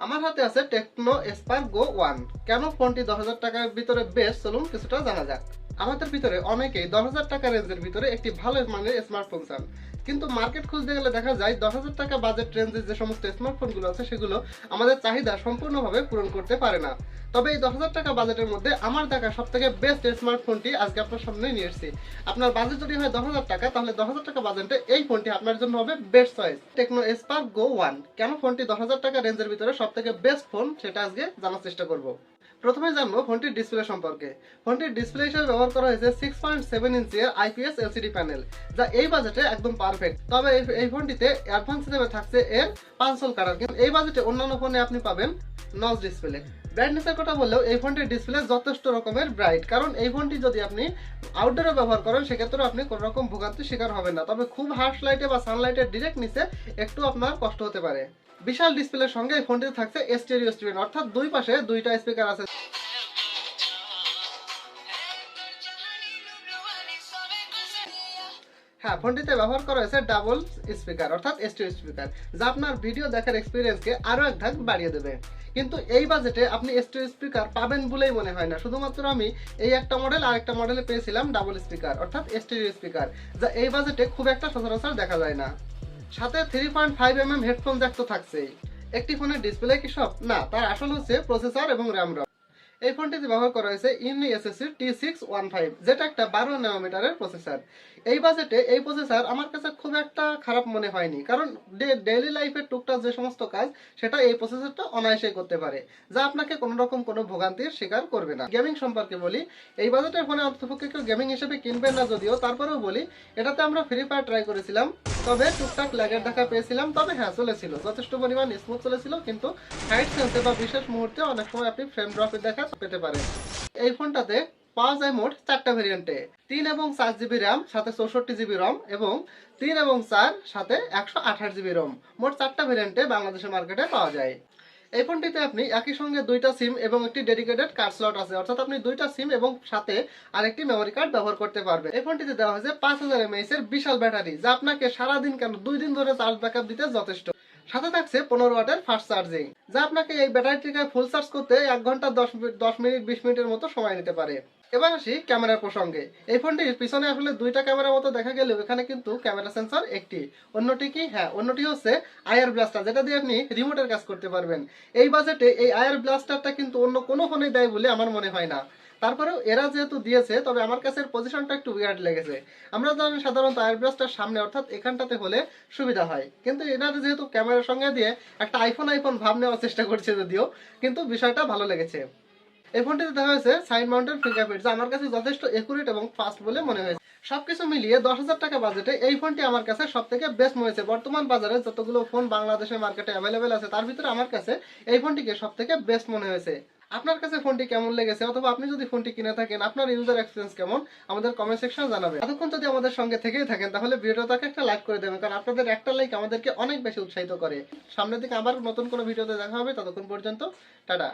আমার হাতে আছে টেকনো স্পার্ক গো ওয়ান কেন ফোনটি দশ হাজার টাকার ভিতরে বেস্ট চলুন, কিছুটা জানা যাক। আমাদের ভিতরে অনেকেই দশ হাজার টাকা রেঞ্জের ভিতরে একটি ভালো মানের স্মার্টফোন চান। কিন্তু মার্কেট খুঁজতে গেলে দেখা যায় দশ হাজার টাকা বাজেট রেঞ্জের যে সমস্ত স্মার্টফোনগুলো আছে, সেগুলো আমাদের চাহিদা সম্পূর্ণভাবে পূরণ করতে পারে না। তবে এই দশ হাজার টাকা বাজেটের মধ্যে আমার দেখা সব থেকে বেস্ট স্মার্টফোনটি আজকে আপনার সামনে নিয়ে এসেছি। আপনার বাজেট যদি হয় দশ হাজার টাকা, তাহলে দশ হাজার টাকা বাজেটে এই ফোনটি আপনার জন্য হবে best choice Tecno Spark Go one কেন ফোনটি দশ হাজার টাকা রেঞ্জের ভিতরে সব থেকে বেস্ট ফোন সেটা আজকে জানার চেষ্টা করব। প্রথমে জানব ফোনটির ডিসপ্লে সম্পর্কে। ফোনটির ডিসপ্লে হিসেবে ব্যবহার করা হয়েছে সিক্স পয়েন্ট সেভেন ইঞ্চি এর আইপিএস এলসিডি প্যানেল যা এই বাজেটে একদম পারফেক্ট তবে এই- ফোনটিতে অ্যাডভান্স হিসেবে থাকছে এর পাঁচল কালার কিন্তু এই বাজেটে অন্যান্য ফোনে আপনি পাবেন নজ ডিসপ্লে ব্রাইটনেসের কথা বললেও এই ফোনটির ডিসপ্লে যথেষ্ট রকমের ব্রাইট কারণ এই ফোনটি যদি আপনি আউটডোরে ব্যবহার করেন, সেক্ষেত্রে আপনি কোনো রকম ভোগান্তির শিকার হবেন না। তবে খুব হার্শ লাইটে বা সানলাইটের ডিরেক্ট নিচে একটু আপনার কষ্ট হতে পারে। বিশাল ডিসপ্লের সঙ্গে ফোনটিতে থাকছে স্টেরিও স্ক্রিন অর্থাৎ দুই পাশে দুইটা স্পিকার আছে। হ্যাঁ ফোনটিতে ব্যবহার করা হয়েছে ডাবল স্পিকার অর্থাৎ স্টিরিও স্পিকার যা আপনার ভিডিও দেখার এক্সপিরিয়েন্সকে আরও এক ধাপ বাড়িয়ে দেবে। কিন্তু এই বাজেটে আপনি স্টিরিও স্পিকার পাবেন বলেই মনে হয় না। শুধুমাত্র আমি এই একটা মডেল আর একটা মডেলে পেয়েছিলাম ডাবল স্পিকার অর্থাৎ স্টিরিও স্পিকার যা এই বাজেটে খুব একটা সচরাচর দেখা যায় না। সাথে three point five M M headphone jack থাকছে একটি ফোনের ডিসপ্লে কি সব? না, তার আসল হচ্ছে প্রসেসর এবং র্যাম এই ফোনটিতে ব্যবহার করা হয়েছে Unisoc T six one five যেটা একটা বারো ন্যানোমিটারের প্রসেসর এই বাজেটে এই প্রসেসর আমার কাছে খুব একটা খারাপ মনে হয়নি, কারণ ডেইলি লাইফের টুকটাক যে সমস্ত কাজ, সেটা এই প্রসেসরটা অনায়াসে করতে পারে, যা আপনাকে কোনো রকম কোনো ভোগান্তির শিকার করবে না। গেমিং সম্পর্কে বলি, এই বাজেটের ফোনে অন্তপক্ষে কেউ গেমিং হিসেবে কিনবেন না যদিও, তারপরেও বলি, এটাতে আমরা ফ্রি ফায়ার ট্রাই করেছিলাম, তবে টুকটাক ল্যাগের দেখা পেয়েছিলাম, তবে হ্যাঁ চলেছিল, যথেষ্ট পরিমাণ স্মুথ চলেছিল, কিন্তু হাইট সেন্সে বা বিশেষ মুহূর্তে অনেক সময় আপনি ফ্রেম ড্রপের দেখা পেতে পারেন এই ফোনটাতে পাওয়া যায় মোট চারটা ভেরিয়েন্টে তিন এবং চার জিবি র্যাম সাথে চৌষট্টি জিবি রম এবং তিন এবং চার, সাথে একশো আঠাশ জিবি রম মোট চারটা ভেরিয়েন্টে বাংলাদেশের মার্কেটে পাওয়া যায়। এই ফোনটিতে আপনি একই সঙ্গে দুইটা সিম এবং একটি ডেডিকেটেড কার্ড স্লট আছে। অর্থাৎ আপনি দুইটা সিম এবং সাথে আরেকটি মেমোরি কার্ড ব্যবহার করতে পারবেন। এই ফোনটিতে দেওয়া হয়েছে পাঁচ হাজার এমএএইচ এর বিশাল ব্যাটারি, যা আপনাকে সারাদিন কেন দুই দিন ধরে চার্জ ব্যাকআপ দিতে যথেষ্ট। সাথে থাকছে পনেরো ওয়াটের ফাস্ট চার্জিং যা আপনাকে এই ব্যাটারিটিকে ফুল চার্জ করতে এক ঘণ্টা, দশ দশ মিনিট, বিশ মিনিটের মতো সময় নিতে পারে। এবার আসি ক্যামেরার প্রসঙ্গে। এই ফোনটির পিছনে আসলে দুইটা ক্যামেরার মতো দেখা গেলেও এখানে কিন্তু ক্যামেরা সেন্সর একটি। অন্যটি কি? হ্যাঁ অন্যটি হচ্ছে আয়ার ব্লাস্টার যেটা দিয়ে আপনি রিমোটের কাজ করতে পারবেন। এই বাজেটে এই আয়ার ব্লাস্টারটা কিন্তু অন্য কোনো ফোনে দেয় বলে আমার মনে হয় না। তারপরেও এরা যেহেতু দিয়েছে, তবে আমার কাছে পজিশনটা একটু উইয়ার্ড লেগেছে। আমরা জানি সাধারণত আয়ার সামনে, অর্থাৎ এখানটাতে হলে সুবিধা হয়। কিন্তু এনারা যেহেতু ক্যামেরার সঙ্গে দিয়ে একটা আইফোন আইফোন ভাব নেওয়ার চেষ্টা করছে যদিও, কিন্তু বিষয়টা ভালো লেগেছে। এই ফোনটিতে দেখা হয়েছে সাইড মাউন্টেড ফিঙ্গারপ্রিন্ট, যা আমার কাছে যথেষ্ট একুরেট এবং ফাস্ট বলে মনে হয়েছে। সবকিছু মিলিয়ে দশ হাজার টাকা বাজেটে এই ফোনটি আমার কাছে সব থেকে বেস্ট মনে হয়েছে। বর্তমান বাজারে যতগুলো ফোন বাংলাদেশের মার্কেটে অ্যাভেলেবেল আছে, তার ভিতরে আমার কাছে এই ফোনটিকে সব থেকে বেস্ট মনে হয়েছে। আপনার কাছে ফোনটি কেমন লেগেছে অথবা আপনি যদি ফোনটি কিনে থাকেন, আপনার ইউজার এক্সপিরিয়েন্স কেমন? আমাদের কমেন্ট সেকশনে জানাবেন। এতক্ষণ যদি আমাদের সঙ্গে থেকেই থাকেন, তাহলে ভিডিওটাকে একটা লাইক করে দেবেন, কারণ আপনাদের একটা লাইক আমাদেরকে অনেক বেশি উৎসাহিত করে। সামনের দিকে আবার নতুন কোনো ভিডিওতে দেখা হবে, ততক্ষণ পর্যন্ত, টাটা।